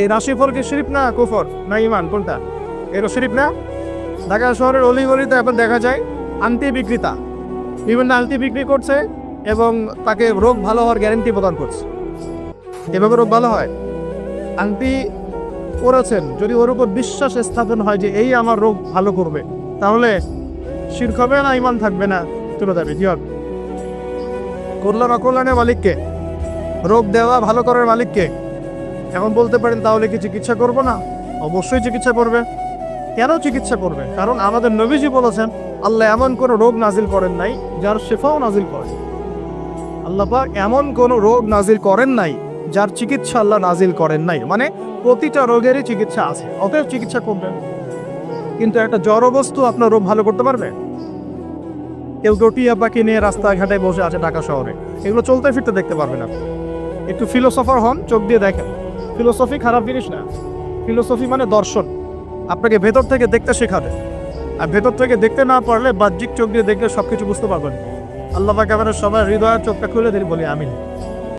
এই রাশিফল কি শরীফ না কুফর? না ইমান কোনটা? এরও শরীফ না? ঢাকা শহরের অলিগলিতে এখন দেখা যায় আন্তি বিক্রেতা। বিভিন্ন আন্তি বিক্রি করছে এবং তাকে রোগ ভালো হওয়ার গ্যারেন্টি প্রদান করছে। এভাবে রোগ ভালো হয়? আংটি করেছেন যদি ওর উপর বিশ্বাস স্থাপন হয় যে এই আমার রোগ ভালো করবে, তাহলে শির্ক হবে না ইমান থাকবে না চলে যাবে জি হবে? কল্যাণ অকল্যাণের মালিককে, রোগ দেওয়া ভালো করার মালিককে এখন বলতে পারেন তাহলে কি চিকিৎসা করব না? অবশ্যই চিকিৎসা করবে। কেন চিকিৎসা করবে? কারণ আমাদের নবীজি বলেছেন, আল্লাহ এমন কোনো রোগ নাজিল করেন নাই যার শেফাও নাজিল করেন। আল্লাপাক এমন কোনো রোগ নাজিল করেন নাই যার চিকিৎসা আল্লাহ নাজিল করেন নাই। মানে প্রতিটা রোগেরই চিকিৎসা আছে, অতএব চিকিৎসা করবেন। কিন্তু একটা জড় বস্তু আপনার রোগ ভালো করতে পারবে? কেউ কেউ টিয়া পাখি নিয়ে রাস্তাঘাটে বসে আছে ঢাকা শহরে। এগুলো চলতে ফিরতে দেখতে পারবেন আপনি। একটু ফিলোসফার হন, চোখ দিয়ে দেখেন। ফিলোসফি খারাপ জিনিস না। ফিলোসফি মানে দর্শন। আপনাকে ভেতর থেকে দেখতে শেখাবে। আর ভেতর থেকে দেখতে না পারলে বাহ্যিক চোখ দিয়ে দেখলে সব কিছু বুঝতে পারবেন। আল্লাহ পাকে আমাদের সবাই হৃদয়ের চোখটা খুলে দিন বলি, আমিন।